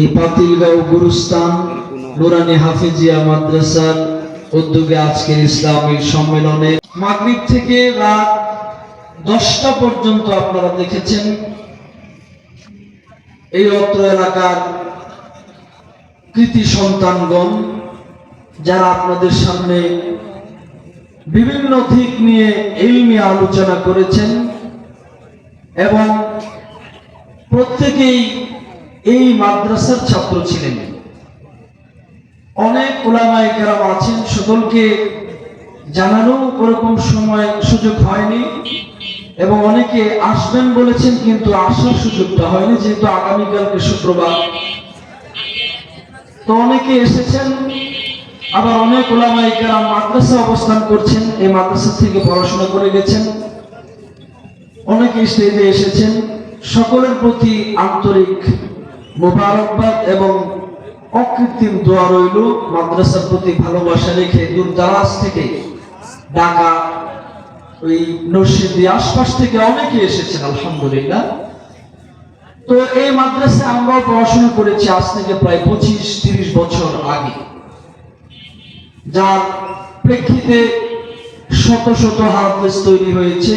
এই পাতিলগাঁও গুরুস্থান, নুরানি হাফিজিয়া মাদ্রাসার উদ্যোগে আজকের ইসলামিক সম্মেলনে মাগরিব থেকে রাত দশটা পর্যন্ত আপনারা দেখেছেন। এই অত্র এলাকার কৃতি সন্তানগণ, যারা আপনাদের সামনে বিভিন্ন দিক নিয়ে ইলমি আলোচনা করেছেন এবং প্রত্যেকেই এই মাদ্রাসার ছাত্র ছিলেন। অনেক ওলামাই কেরাম আছেন, সকলকে জানানো ওরকম সময় সুযোগ হয়নি এবং অনেকে আসবেন বলেছেন, কিন্তু আসার সুযোগটা হয়নি, যেহেতু আগামীকালকে শুক্রবার। তো অনেকে এসেছেন, আবার অনেক ওলামাই কেরাম মাদ্রাসা অবস্থান করছেন, এই মাদ্রাসা থেকে পড়াশোনা করে গেছেন। অনেকে স্টেজে এসেছেন, সকলের প্রতি আন্তরিক মোবারকবাদ এবং অকৃত্রিম দোয়া রইল মাদ্রাসার প্রতি ভালোবাসা রেখে দূর দারাজ থেকে ঢাকা, ওই নরসিংদী আশপাশ থেকে অনেকে এসেছেন, আলহামদুলিল্লাহ। তো এই মাদ্রাসায় আমরাও পড়াশোনা করেছি আজ থেকে প্রায় পঁচিশ, তিরিশ বছর আগে। যার প্রেক্ষিতে শত শত হাফেজ তৈরি হয়েছে,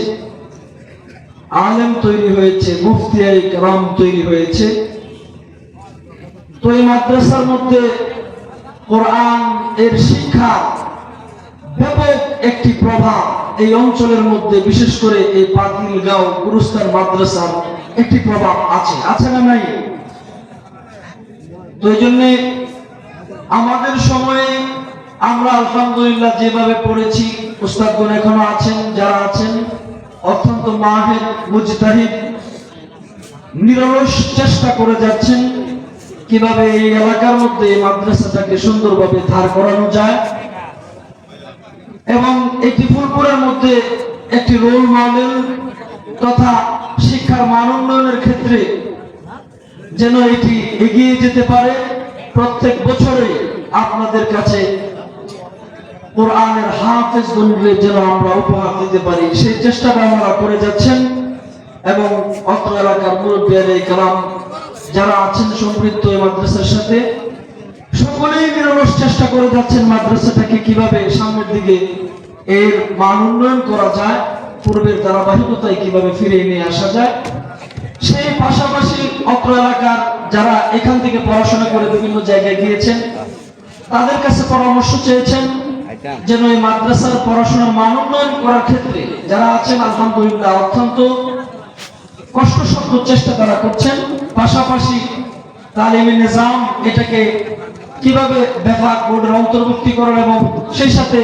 আলেম তৈরি হয়েছে মুফতিয়াই রাম তৈরি হয়েছে। এই মাদ্রাসার মধ্যে কোরআন এর শিক্ষা ব্যাপক একটি প্রভাব এই অঞ্চলের মধ্যে, বিশেষ করে এই পাতিলগাঁও গুরুস্তান মাদ্রাসার একটি প্রভাব আছে। আছে না নাই? তো এই আমাদের সময়ে আমরা আলহামদুলিল্লাহ যেভাবে পড়েছি, উস্তাদগণ এখনও আছেন, যারা আছেন, অত্যন্ত মাহের, মুজতাহিদ, নিরলস চেষ্টা করে যাচ্ছেন। কীভাবে এই এলাকার মধ্যে মাদ্রাসাটাকে সুন্দরভাবে ধার করানো যায়? এবং এটি ফুলপুরের মধ্যে একটি রোল মডেল তথা শিক্ষার মান উন্নয়নের ক্ষেত্রে যেন এটি এগিয়ে যেতে পারে, প্রত্যেক বছরে আপনাদের কাছে কোরআনের হাফেজ গণগুলি যেন আমরা উপহার দিতে পারি। সেই চেষ্টাটা আমরা করে যাচ্ছেন এবং অত্র এলাকার মুরব্বিয়ার এই কালাম যারা আছেন সম্পৃক্ত এই মাদ্রাসার সাথে, সকলেই নিরলস চেষ্টা করে যাচ্ছেন মাদ্রাসাটাকে কীভাবে সামনের দিকে এর মান উন্নয়ন করা যায়, পূর্বের ধারাবাহিকতায় কীভাবে ফিরিয়ে নিয়ে আসা যায়। সেই পাশাপাশি অত্র এলাকার যারা এখান থেকে পড়াশোনা করে বিভিন্ন জায়গায় গিয়েছেন, তাদের কাছে পরামর্শ চেয়েছেন যেন এই মাদ্রাসার পড়াশোনার মান উন্নয়ন করার ক্ষেত্রে যারা আছেন, আলহামদুলিল্লাহ অত্যন্ত কষ্টসাধ্য চেষ্টা তারা করছেন। পাশাপাশি তালিমি নিজাম এটাকে কীভাবে বিভাগ বোর্ডের অন্তর্ভুক্তি করার এবং সেই সাথে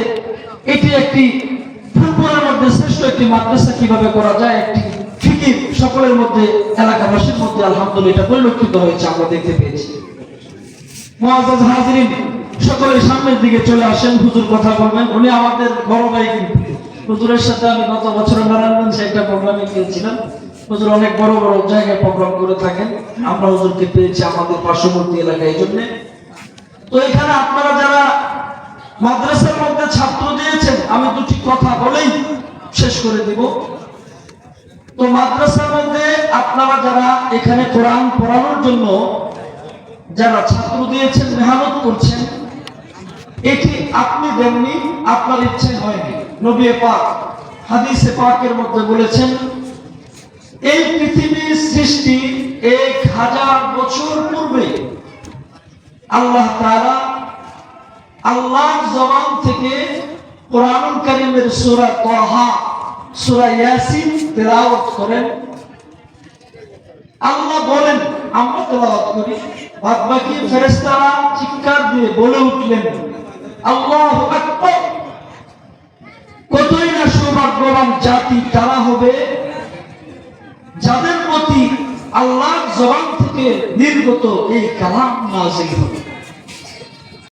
এটি একটি ফুলপুরের মধ্যে শ্রেষ্ঠ একটি মাদ্রাসা কীভাবে করা যায়, একটি ফিকির সকলের মধ্যে, এলাকাবাসীর মধ্যে আলহামদুলিল্লাহ এটা পরিলক্ষিত হয়েছে, আমরা দেখতে পেয়েছি। মুআজ্জাজ হাজিরিন সকলে সামনের দিকে চলে আসেন, হুজুর কথা বলবেন, উনি আমাদের বড় ভাই হুজুরের সাথে আমি গত বছর নারায়ণগঞ্জে একটা প্রোগ্রামে গিয়েছিলাম। হুজুর অনেক বড় বড় জায়গায় প্রোগ্রাম করে থাকেন আমরা হুজুরকে পেয়েছি আমাদের পার্শ্ববর্তী এলাকায়, এই জন্য। তো এখানে আপনারা যারা মাদ্রাসার মধ্যে ছাত্র দিয়েছেন, আমি দুটি কথা বলেই শেষ করে দিব। তো মাদ্রাসার মধ্যে আপনারা যারা এখানে কোরআন পড়ানোর জন্য যারা ছাত্র দিয়েছেন, মেহনত করছেন, এটি আপনি দেননি, আপনার ইচ্ছে হয়নি। নবী পাক, হাদিসে পাকের মধ্যে বলেছেন এই পৃথিবীর সৃষ্টি এক হাজার বছর পূর্বে। আল্লাহ তাআলা আল্লাহর জবান থেকে কোরআনুল কারীমের সূরা তাহা, সূরা ইয়াসিন তেলাওয়াত করেন। আল্লাহ বলেন, আমরা তেলাওয়াত করি। বাদ বাকি ফেরেশতারা চিৎকার দিয়ে বলে উঠলেন, আল্লাহু আকবার! কতই না সৌভাগ্যবান জাতি তারা হবে যাদের প্রতি আল্লাহর জবান থেকে নির্গত এই কালাম নাজিল হবে।